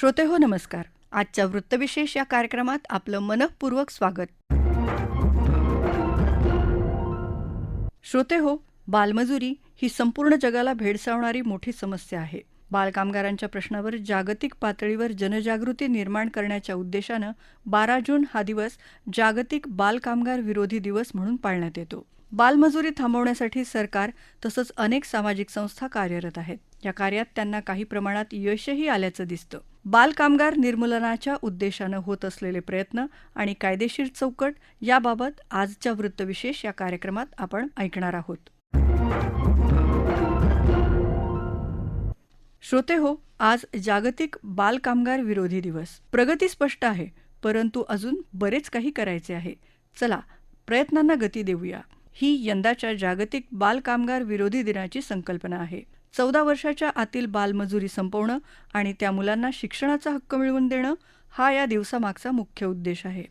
श्रोते हो नमस्कार. आजच्या वृत्तविशेष या कार्यक्रमात आपलं मनःपूर्वक स्वागत. श्रोते हो बालमजुरी ही संपूर्ण जगाला भेडसावणारी मोठी समस्या आहे. बालकामगारांच्या प्रश्नावर जागतिक पातळीवर जनजागृती निर्माण करण्याच्या उद्देशानं बारा जून हा दिवस जागतिक बालकामगार विरोधी दिवस म्हणून पाळण्यात येतो. बालमजुरी थांबवण्यासाठी सरकार तसंच अनेक सामाजिक संस्था कार्यरत आहेत. या कार्यात त्यांना काही प्रमाणात यशही आल्याचं दिसतं. बालकामगार निर्मूलनाच्या उद्देशानं होत असलेले प्रयत्न आणि कायदेशीर चौकट याबाबत आजच्या वृत्तविशेष या कार्यक्रमात आपण ऐकणार आहोत. श्रोते हो आज जागतिक बालकामगार विरोधी दिवस. प्रगती स्पष्ट आहे परंतु अजून बरेच काही करायचे आहे. चला प्रयत्नांना गती देऊया. ही यंदाच्या जागतिक बालकामगार विरोधी दिनाची संकल्पना आहे. चौदा वर्षाच्या आतील बालमजुरी संपवणं आणि त्या मुलांना शिक्षणाचा हक्क मिळवून देणं हा या दिवसामागचा मुख्य उद्देश आहे.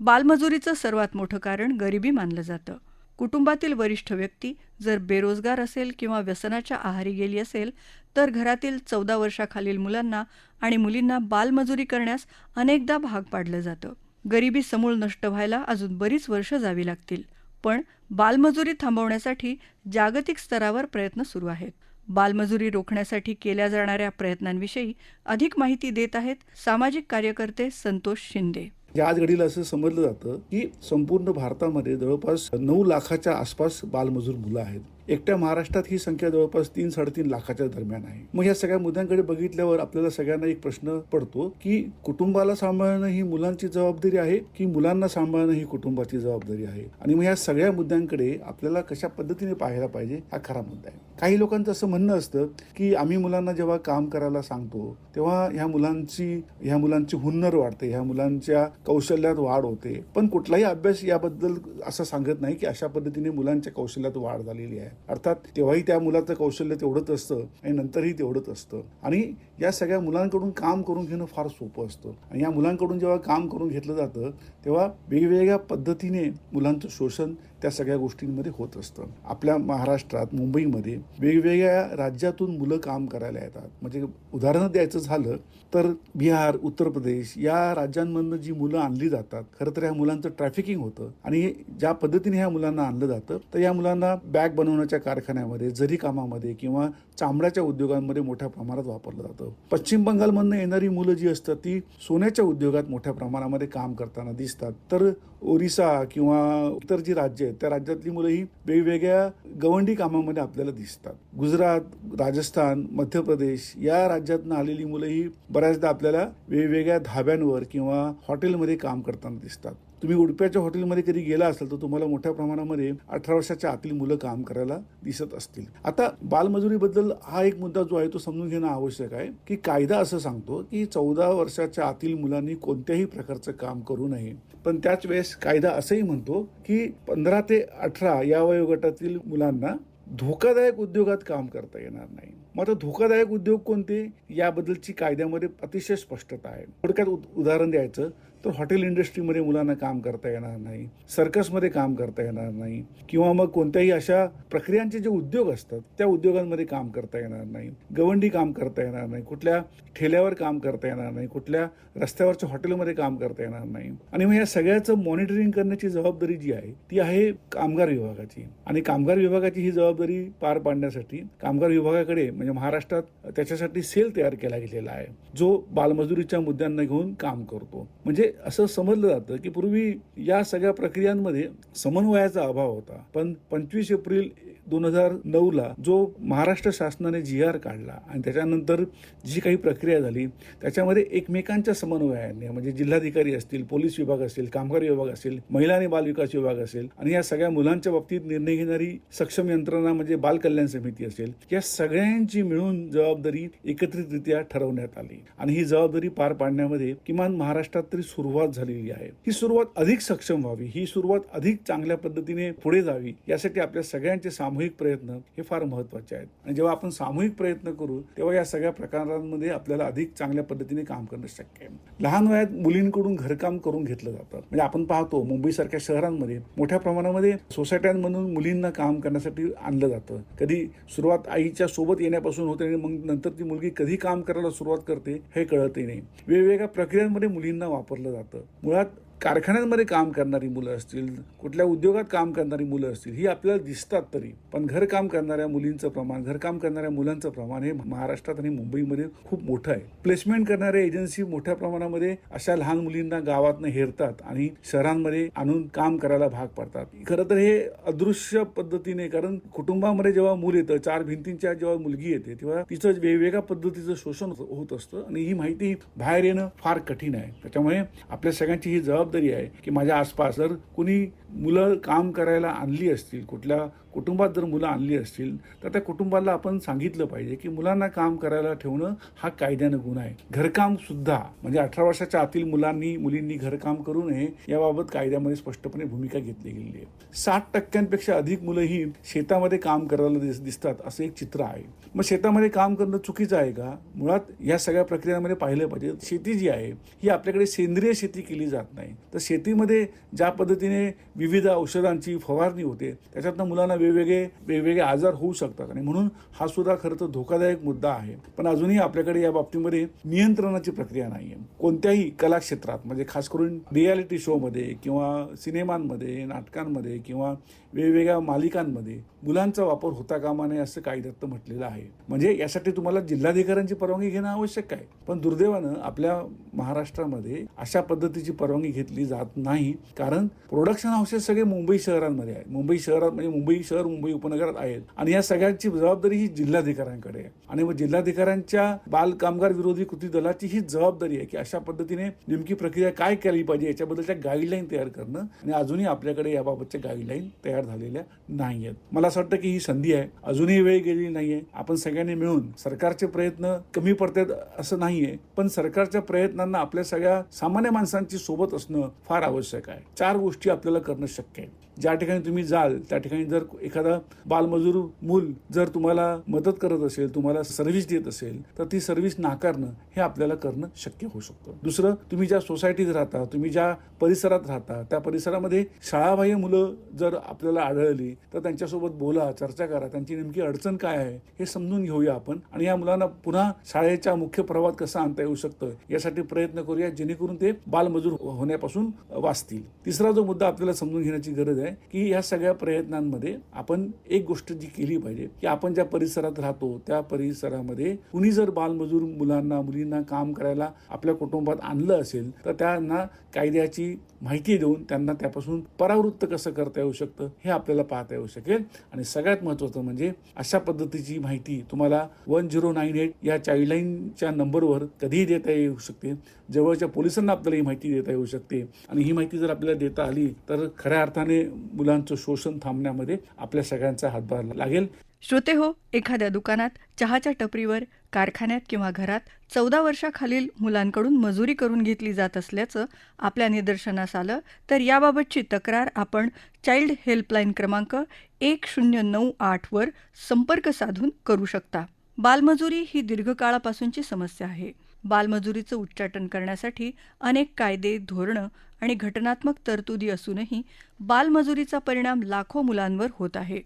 बालमजुरीचं सर्वात मोठं कारण गरिबी मानलं जातं. कुटुंबातील वरिष्ठ व्यक्ती जर बेरोजगार असेल किंवा व्यसनाच्या आहारी गेली असेल तर घरातील चौदा वर्षाखालील मुलांना आणि मुलींना बालमजुरी करण्यास अनेकदा भाग पाडलं जातं. गरिबी समूळ नष्ट व्हायला अजून बरीच वर्ष जावी लागतील. पण बालमजुरी थांबवण्यासाठी जागतिक स्तरावर प्रयत्न सुरू आहेत. बालमजुरी रोखण्यासाठी केल्या जाणाऱ्या प्रयत्नांविषयी अधिक माहिती देत आहेत सामाजिक कार्यकर्ते संतोष शिंदे. या आज घडीला असं समजलं जातं की संपूर्ण भारतामध्ये जवळपास नऊ लाखाच्या आसपास बालमजूर मुलं आहेत. एकट्या महाराष्ट्रात ही संख्या जवळपास तीन साडेतीन लाखाच्या दरम्यान आहे. मग या सगळ्या मुद्द्यांकडे बघितल्यावर आपल्याला सगळ्यांना एक प्रश्न पडतो की कुटुंबाला सांभाळणं ही मुलांची जबाबदारी आहे की मुलांना सांभाळणं ही कुटुंबाची जबाबदारी आहे? आणि मग या सगळ्या मुद्द्यांकडे आपल्याला कशा पद्धतीने पाहायला पाहिजे हा खरा मुद्दा आहे. काही लोकांचं असं म्हणणं असतं की आम्ही मुलांना जेव्हा काम करायला सांगतो तेव्हा ह्या मुलांची ह्या मुलांची हुन्नर वाढते ह्या मुलांच्या कौशल्यात वाढ होते. पण कुठलाही अभ्यास याबद्दल असं सांगत नाही की अशा पद्धतीने मुलांच्या कौशल्यात वाढ झालेली आहे. अर्थात तेव्हाही त्या मुलाचं कौशल्य तेवढंच असतं आणि नंतरही तेवढंच असतं. आणि या सगळ्या मुलांकडून काम करून घेणं फार सोपं असतं. आणि या मुलांकडून जेव्हा काम करून घेतलं जातं तेव्हा वेगवेगळ्या पद्धतीने मुलांचं शोषण त्या सगळ्या गोष्टींमध्ये होत असतं. आपल्या महाराष्ट्रात मुंबईमध्ये वेगवेगळ्या राज्यातून मुलं काम करायला येतात. म्हणजे उदाहरण द्यायचं झालं तर बिहार उत्तर प्रदेश या राज्यांमधनं जी मुलं आणली जातात खरं तर ह्या मुलांचं ट्रॅफिकिंग होतं. आणि ज्या पद्धतीने ह्या मुलांना आणलं जातं तर या मुलांना बॅग बनवण्याच्या कारखान्यामध्ये जरी कामामध्ये किंवा चामड्याच्या उद्योगांमध्ये मोठ्या प्रमाणात वापरलं जातं. पश्चिम बंगालमधनं येणारी मुलं जी असतात ती सोन्याच्या उद्योगात मोठ्या प्रमाणामध्ये काम करताना दिसतात. तर ओरिसा किंवा इतर जी राज्य आहेत त्या राज्यातली मुलं ही वेगवेगळ्या गवंडी कामामध्ये आपल्याला दिसतात. गुजरात राजस्थान मध्य प्रदेश या राज्यातनं आलेली मुलं ही बऱ्याचदा आपल्याला वेगवेगळ्या धाब्यांवर किंवा हॉटेलमध्ये काम करताना दिसतात. तुम्ही उडप्याच्या हॉटेलमध्ये कधी गेला असाल तर तुम्हाला मोठ्या प्रमाणामध्ये अठरा वर्षाच्या आतील मुलं काम करायला दिसत असतील. आता बालमजुरीबद्दल हा एक मुद्दा जो आहे तो समजून घेणं आवश्यक आहे की कायदा असं सांगतो की चौदा वर्षाच्या आतील मुलांनी कोणत्याही प्रकारचं काम करू नये. पण त्याच वेळेस कायदा असंही म्हणतो की पंधरा ते अठरा या वयोगटातील मुलांना धोकादायक उद्योगात काम करता येणार नाही. मग आता धोकादायक उद्योग कोणते? याबद्दलची कायद्यामध्ये अतिशय स्पष्टता आहे. थोडक्यात उदाहरण द्यायचं तर हॉटेल इंडस्ट्रीमध्ये मुलांना काम करता येणार नाही सर्कसमध्ये काम करता येणार नाही किंवा मग कोणत्याही अशा प्रक्रियांचे जे उद्योग असतात त्या उद्योगांमध्ये काम करता येणार नाही गवंडी काम करता येणार नाही कुठल्या ठेल्यावर काम करता येणार नाही कुठल्या रस्त्यावरच्या हॉटेलमध्ये काम करता येणार नाही. आणि मग या सगळ्याचं मॉनिटरिंग करण्याची जबाबदारी जी आहे ती आहे कामगार विभागाची. आणि कामगार विभागाची ही जबाबदारी पार पाडण्यासाठी कामगार विभागाकडे म्हणजे महाराष्ट्रात त्याच्यासाठी सेल तयार केला गेलेला आहे जो बालमजुरीच्या मुद्द्यांना घेऊन काम करतो. म्हणजे असं समजलं जातं की पूर्वी या सगळ्या प्रक्रियांमध्ये समन्वयाचा अभाव होता. पण पंचवीस एप्रिल दोन हजार नऊला जो महाराष्ट्र शासनाने जी आर काढला आणि त्याच्यानंतर जी काही प्रक्रिया झाली त्याच्यामध्ये एकमेकांच्या समन्वयाने म्हणजे जिल्हाधिकारी असतील पोलीस विभाग असतील कामगार विभाग असेल महिला आणि बाल विकास विभाग असेल आणि या सगळ्या मुलांच्या बाबतीत निर्णय घेणारी सक्षम यंत्रणा म्हणजे बाल कल्याण समिती असेल या सगळ्यांची मिळून जबाबदारी एकत्रितरित्या ठरवण्यात आली. आणि ही जबाबदारी पार पाडण्यामध्ये किमान महाराष्ट्रात तरी सुरुवात झालेली आहे. ही सुरुवात अधिक सक्षम व्हावी ही सुरुवात अधिक चांगल्या पद्धतीने पुढे जावी यासाठी आपल्या सगळ्यांचे सामाजिक सामूहिक प्रयत्न हे फार महत्त्वाचे आहेत. आणि जेव्हा आपण सामूहिक प्रयत्न करू तेव्हा या सगळ्या प्रकारांमध्ये आपल्याला अधिक चांगल्या पद्धतीने काम करणं शक्य आहे. लहान वयात मुलींकडून घरकाम करून घेतलं जातं. म्हणजे आपण पाहतो मुंबईसारख्या शहरांमध्ये मोठ्या प्रमाणामध्ये सोसायट्यांमधून मुलींना काम करण्यासाठी आणलं जातं. कधी सुरुवात आईच्या सोबत येण्यापासून होते आणि मग नंतर ती मुलगी कधी काम करायला सुरुवात करते हे कळतही नाही. वेगवेगळ्या प्रक्रियांमध्ये मुलींना वापरलं जातं. मुळात कारखान्यांमध्ये काम करणारी मुलं असतील कुठल्या उद्योगात काम करणारी मुलं असतील ही आपल्याला दिसतात तरी. पण घरकाम करणाऱ्या मुलींचं प्रमाण घरकाम करणाऱ्या मुलांचं प्रमाण हे महाराष्ट्रात आणि मुंबईमध्ये खूप मोठं आहे. प्लेसमेंट करणाऱ्या एजन्सी मोठ्या प्रमाणामध्ये अशा लहान मुलींना गावातनं हेरतात आणि शहरांमध्ये आणून काम करायला भाग पाडतात. खरं तर हे अदृश्य पद्धतीने कारण कुटुंबामध्ये जेव्हा मूल येतं चार भिंतींच्या जेव्हा मुलगी येते तेव्हा तिचं वेगवेगळ्या पद्धतीचं शोषण होत असतं आणि ही माहिती बाहेर येणं फार कठीण आहे. त्याच्यामुळे आपल्या सगळ्यांची ही जबाबदारी आहे की माझ्या आसपास जर कुणी मुलं काम करायला आणली असतील कुठल्या कुटुंबात जर मुलं आणली असतील तर त्या कुटुंबाला आपण सांगितलं पाहिजे की मुलांना काम करायला ठेवणं हा कायद्यानं गुन्हा आहे. घरकाम सुद्धा म्हणजे अठरा वर्षाच्या आतील मुलांनी मुलींनी घरकाम करू नये याबाबत कायद्यामध्ये स्पष्टपणे भूमिका घेतली गेलेली आहे. साठ टक्क्यांपेक्षा अधिक मुलं ही शेतामध्ये काम करायला दिस दिसतात असं एक चित्र आहे. मग शेतामध्ये काम करणं चुकीचं आहे का? मुळात या सगळ्या प्रक्रियांमध्ये पाहिलं पाहिजे शेती जी आहे ही आपल्याकडे सेंद्रिय शेती केली जात नाही. तर शेतीमध्ये ज्या पद्धतीने विविध औषधांची फवारणी होते. त्याच्यातनं मुलांना वेगवेगळे वेगवेगळे आजार होऊ शकतात. आणि म्हणून हा सुद्धा खरं तर धोकादायक मुद्दा आहे. पण अजूनही आपल्याकडे या बाबतीमध्ये नियंत्रणाची प्रक्रिया नाही आहे. कोणत्याही कला क्षेत्रात म्हणजे खास करून रियालिटी शोमध्ये किंवा सिनेमांमध्ये नाटकांमध्ये किंवा वेगवेगळ्या मालिकांमध्ये मुलांचा वापर होता कामा नये असं कायद्यात म्हटलेलं आहे. म्हणजे यासाठी तुम्हाला जिल्हाधिकाऱ्यांची परवानगी घेणं आवश्यक आहे. पण दुर्दैवानं आपल्या महाराष्ट्रामध्ये अशा पद्धतीची परवानगी घेतली जात नाही. कारण प्रोडक्शन हाऊसेस सगळे मुंबई शहरांमध्ये आहेत. मुंबई शहरात म्हणजे मुंबई शहर मुंबई उपनगरात आहेत. आणि या सगळ्यांची जबाबदारी ही जिल्हाधिकाऱ्यांकडे आहे. आणि मग जिल्हाधिकाऱ्यांच्या बाल कामगार विरोधी कृती दलाची ही जबाबदारी आहे की अशा पद्धतीने नेमकी प्रक्रिया काय केली पाहिजे याच्याबद्दलच्या गाईडलाईन तयार करणं. आणि अजूनही आपल्याकडे याबाबतच्या गाईडलाईन तयार झालेल्या नाही आहेत मला असं वाटतं की ही संधी आहे. अजूनही वेळ गेलेली नाहीये. आपण सगळ्यांनी मिळून सरकारचे प्रयत्न कमी पडतात असं नाहीये. पण सरकारच्या प्रयत्नांना आपल्या सगळ्या सामान्य माणसांची सोबत असणं फार आवश्यक आहे. चार गोष्टी आपल्याला करणं शक्य आहे ज्या ठिकाणी तुम्ही जाल त्या ठिकाणी जर एखादा बालमजूर मूल जर तुम्हाला मदत करत असेल तुम्हाला सर्व्हिस देत असेल तर ती सर्व्हिस नाकारणं हे आपल्याला करणं शक्य होऊ शकतं. दुसरं तुम्ही ज्या सोसायटीत राहता तुम्ही ज्या परिसरात राहता त्या परिसरामध्ये शाळाबाह्य मुलं जर आपल्याला आढळली तर त्यांच्यासोबत बोला चर्चा करा त्यांची नेमकी अडचण काय आहे हे समजून घेऊया आपण. आणि या मुलांना पुन्हा शाळेच्या मुख्य प्रवाहात कसं आणता येऊ शकतं यासाठी प्रयत्न करूया जेणेकरून ते बालमजूर होण्यापासून वाचतील. तिसरा जो मुद्दा आपल्याला समजून घेण्याची गरज आहे की या सगळ्या प्रयत्नांमध्ये आपण एक गोष्ट जी केली पाहिजे की आपण ज्या परिसरात राहतो त्या परिसरामध्ये कुणी जर बालमजूर मुलांना मुलींना काम करायला आपल्या कुटुंबात आणलं असेल तर त्यांना कायद्याची माहिती देऊन त्यांना त्यापासून परावृत्त कसं करता येऊ शकतं हे आपल्याला पाहता येऊ शकेल. आणि सगळ्यात महत्त्वाचं म्हणजे अशा पद्धतीची माहिती तुम्हाला वन झिरो नाईन एट या चाइल्डलाईनच्या नंबरवर कधीही देता येऊ शकते. जवळच्या पोलिसांना आपल्याला ही माहिती देता येऊ शकते. आणि ही माहिती जर आपल्याला देता आली तर खऱ्या अर्थाने मुलांचं शोषण थांबण्यामध्ये आपल्या सगळ्यांचा हातभार लागेल. श्रोते हो एखाद्या दुकानात चहाच्या टपरीवर कारखान्यात किंवा घरात चौदा वर्षाखालील मुलांकडून मजुरी करून घेतली जात असल्याचं आपल्या निदर्शनास आलं तर याबाबतची तक्रार आपण चाइल्ड हेल्पलाईन क्रमांक एक शून्य नऊ आठवर संपर्क साधून करू शकता. बालमजुरी ही दीर्घकाळापासूनची समस्या आहे. बालमजुरीचं उच्चाटन करण्यासाठी अनेक कायदे धोरणं आणि घटनात्मक तरतुदी असूनही बालमजुरीचा परिणाम लाखो मुलांवर होत आहे.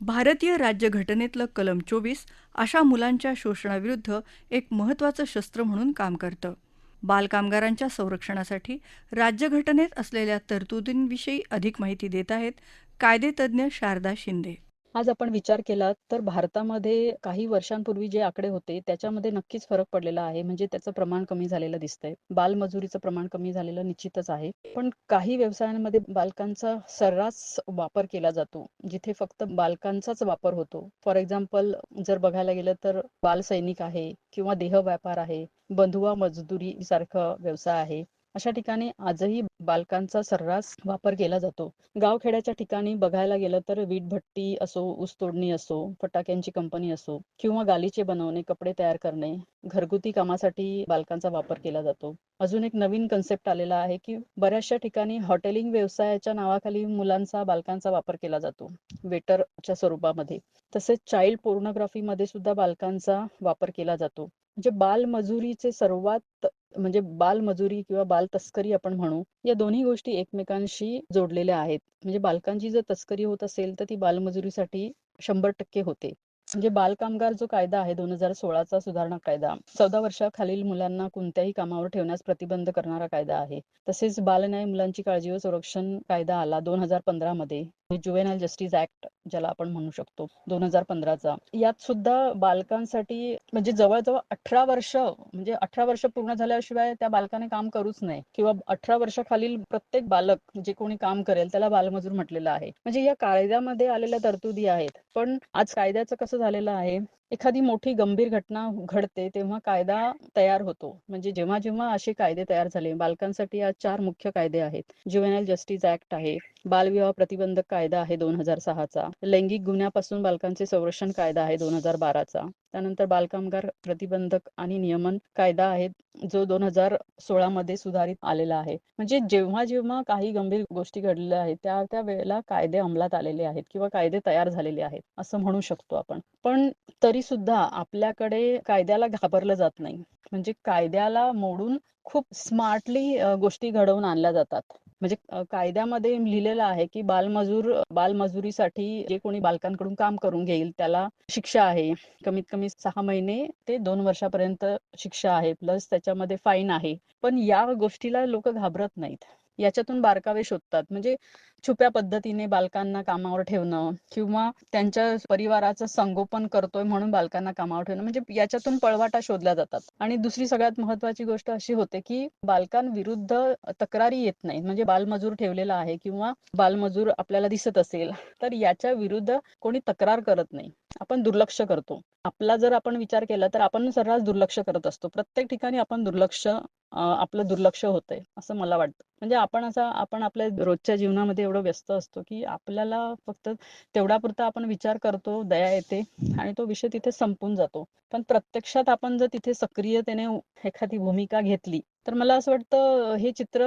भारतीय राज्यघटनेतलं कलम चोवीस अशा मुलांच्या शोषणाविरुद्ध एक महत्त्वाचं शस्त्र म्हणून काम करतं. बालकामगारांच्या संरक्षणासाठी राज्यघटनेत असलेल्या तरतुदींविषयी अधिक माहिती देत आहेत कायदेतज्ञ शारदा शिंदे. आज आपण विचार केला तर भारतामध्ये काही वर्षांपूर्वी जे आकडे होते त्याच्यामध्ये नक्कीच फरक पडलेला आहे. म्हणजे त्याचं प्रमाण कमी झालेलं दिसतंय. बालमजुरीचं प्रमाण कमी झालेलं निश्चितच आहे. पण काही व्यवसायांमध्ये बालकांचा सर्रास वापर केला जातो. जिथे फक्त बालकांचाच वापर होतो. फॉर एक्झाम्पल जर बघायला गेलं तर बालसैनिक आहे किंवा देह व्यापार आहे बंधुवा मजदुरी सारखं व्यवसाय आहे. अशा ठिकाणी आजही बालकांचा सर्रास वापर केला जातो. गावखेड्याच्या ठिकाणी बघायला गेलं तर वीटभट्टी असो ऊस तोडणी असो फटाक्यांची कंपनी असो किंवा गालीचे बनवणे कपडे तयार करणे घरगुती कामासाठी बालकांचा वापर केला जातो. अजून एक नवीन कन्सेप्ट आलेला आहे की बऱ्याचशा ठिकाणी हॉटेलिंग व्यवसायाच्या नावाखाली मुलांचा बालकांचा वापर केला जातो. वेटरच्या स्वरूपामध्ये. तसेच चाइल्ड पोर्नोग्राफी मध्ये सुद्धा बालकांचा वापर केला जातो. म्हणजे बालमजुरीचे सर्वात म्हणजे बालमजुरी किंवा बाल तस्करी आपण म्हणू या दोन्ही गोष्टी एकमेकांशी जोडलेल्या आहेत. म्हणजे बालकांची जर तस्करी होत असेल तर ती बालमजुरीसाठी शंभर टक्के होते. म्हणजे बालकामगार जो कायदा आहे दोन हजार सोळाचा सुधारणा कायदा चौदा वर्षाखालील मुलांना कोणत्याही कामावर ठेवण्यास प्रतिबंध करणारा कायदा आहे. तसेच बालन्याय मुलांची काळजी व संरक्षण कायदा आला दोन हजार पंधरा मध्ये जुवेनाईल जस्टिस ऍक्ट ज्याला आपण म्हणू शकतो दोन हजार पंधराचा. यात सुद्धा बालकांसाठी म्हणजे जवळजवळ अठरा वर्ष म्हणजे अठरा वर्ष पूर्ण झाल्याशिवाय त्या बालकाने काम करूच नये किंवा अठरा वर्षाखालील प्रत्येक बालक जे कोणी काम करेल त्याला बालमजूर म्हटलेलं आहे. म्हणजे या कायद्यामध्ये आलेल्या तरतुदी आहेत. पण आज कायद्याचं कसं झालेलं आहे एखादी मोठी गंभीर घटना घडते तेव्हा कायदा तयार होतो. म्हणजे जेव्हा जेव्हा असे कायदे तयार झाले बालकांसाठी आज चार मुख्य कायदे आहेत. ज्युवेनल जस्टिस ऍक्ट आहे बालविवाह प्रतिबंधक कायदा आहे दोन हजार सहाचा. लैंगिक गुन्ह्यापासून बालकांचे संरक्षण कायदा आहे दोन हजार बाराचा. त्यानंतर बालकामगार प्रतिबंधक आणि नियमन कायदा आहे जो दोन हजार सोळा मध्ये सुधारित आलेला आहे. म्हणजे जेव्हा जेव्हा काही गंभीर गोष्टी घडलेल्या आहेत त्या त्या वेळेला कायदे अंमलात आलेले आहेत किंवा कायदे तयार झालेले आहेत असं म्हणू शकतो आपण. पण तरी सुद्धा आपल्याकडे कायद्याला घाबरलं जात नाही. म्हणजे कायद्याला मोडून खूप स्मार्टली गोष्टी घडवून आणल्या जातात. म्हणजे कायद्यामध्ये लिहिलेलं आहे की बालमजूर बालमजुरीसाठी जे कोणी बालकांकडून काम करून घेईल त्याला शिक्षा आहे. कमीत कमी सहा महिने ते दोन वर्षापर्यंत शिक्षा आहे प्लस त्याच्यामध्ये फाईन आहे. पण या गोष्टीला लोक घाबरत नाहीत. याच्यातून बारकावे शोधतात. म्हणजे छुप्या पद्धतीने बालकांना कामावर ठेवणं किंवा त्यांच्या परिवाराचं संगोपन करतोय म्हणून बालकांना कामावर ठेवणं म्हणजे याच्यातून पळवाटा शोधल्या जातात. आणि दुसरी सगळ्यात महत्वाची गोष्ट अशी होते की बालकांविरुद्ध तक्रारी येत नाही म्हणजे बालमजूर ठेवलेला आहे किंवा बालमजूर आपल्याला दिसत असेल तर याच्या विरुद्ध कोणी तक्रार करत नाही. आपण दुर्लक्ष करतो. आपला जर आपण विचार केला तर आपण सर्रास दुर्लक्ष करत असतो. प्रत्येक ठिकाणी आपण दुर्लक्ष आपलं दुर्लक्ष होतंय असं मला वाटतं. म्हणजे आपण असं आपण आपल्या रोजच्या जीवनामध्ये एवढं व्यस्त असतो की आपल्याला फक्त तेवढापुरता आपण विचार करतो दया येते आणि तो विषय तिथे संपून जातो. पण प्रत्यक्षात आपण जर तिथे सक्रियतेने एखादी भूमिका घेतली तर मला असं वाटतं हे चित्र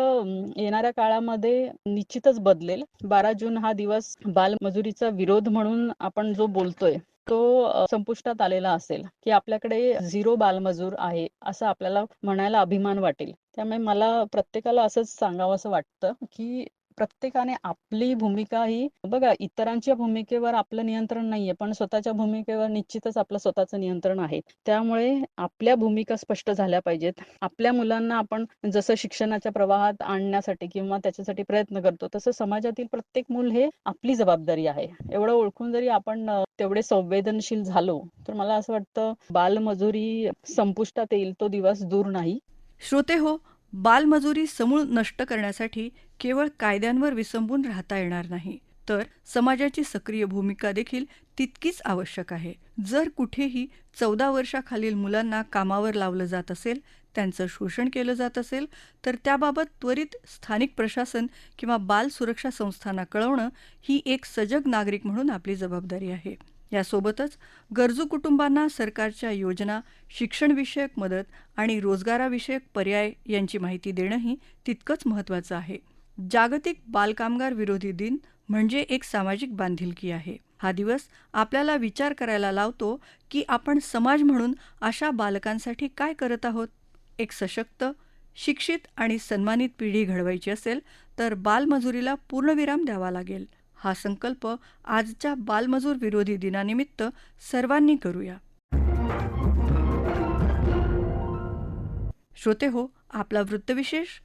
येणाऱ्या काळामध्ये निश्चितच बदलेल. बारा जून हा दिवस बालमजुरीचा विरोध म्हणून आपण जो बोलतोय तो संपुष्टात आलेला असेल की आपल्याकडे झिरो बालमजूर आहे असं आपल्याला म्हणायला अभिमान वाटेल. त्यामुळे मला प्रत्येकाला असंच सांगावं असं वाटतं की प्रत्येकाने आपली भूमिका ही बघा इतरांच्या भूमिकेवर आपलं नियंत्रण नाहीये पण स्वतःच्या भूमिकेवर निश्चितच आपलं स्वतःचं नियंत्रण आहे. त्यामुळे आपल्या भूमिका स्पष्ट झाल्या पाहिजेत. आपल्या मुलांना आपण जसं शिक्षणाच्या प्रवाहात आणण्यासाठी किंवा त्याच्यासाठी प्रयत्न करतो तसं समाजातील प्रत्येक मूल हे आपली जबाबदारी आहे. एवढं ओळखून जरी आपण तेवढे संवेदनशील झालो तर मला असं वाटतं बालमजुरी संपुष्टात येईल तो दिवस दूर नाही. श्रोते हो बालमजुरी समूळ नष्ट करण्यासाठी केवळ कायद्यांवर विसंबून राहता येणार नाही. तर समाजाची सक्रिय भूमिका देखील तितकीच आवश्यक आहे. जर कुठेही चौदा वर्षाखालील मुलांना कामावर लावलं जात असेल त्यांचं शोषण केलं जात असेल तर त्याबाबत त्वरित स्थानिक प्रशासन किंवा बाल सुरक्षा संस्थांना कळवणं ही एक सजग नागरिक म्हणून आपली जबाबदारी आहे. यासोबतच गरजू कुटुंबांना सरकारच्या योजना शिक्षणविषयक मदत आणि रोजगाराविषयक पर्याय यांची माहिती देणंही तितकंच महत्त्वाचं आहे. जागतिक बालकामगार विरोधी दिन म्हणजे एक सामाजिक बांधिलकी आहे. हा दिवस आपल्याला विचार करायला लावतो की आपण समाज म्हणून अशा बालकांसाठी काय करत आहोत? एक सशक्त शिक्षित आणि सन्मानित पिढी घडवायची असेल तर बालमजुरीला पूर्णविराम द्यावा लागेल. हा संकल्प आजच्या बालमजूर विरोधी दिनानिमित्त सर्वांनी करूया. श्रोते हो आपला वृत्तविशेष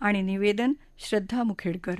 आणि निवेदन श्रद्धा मुखेडकर.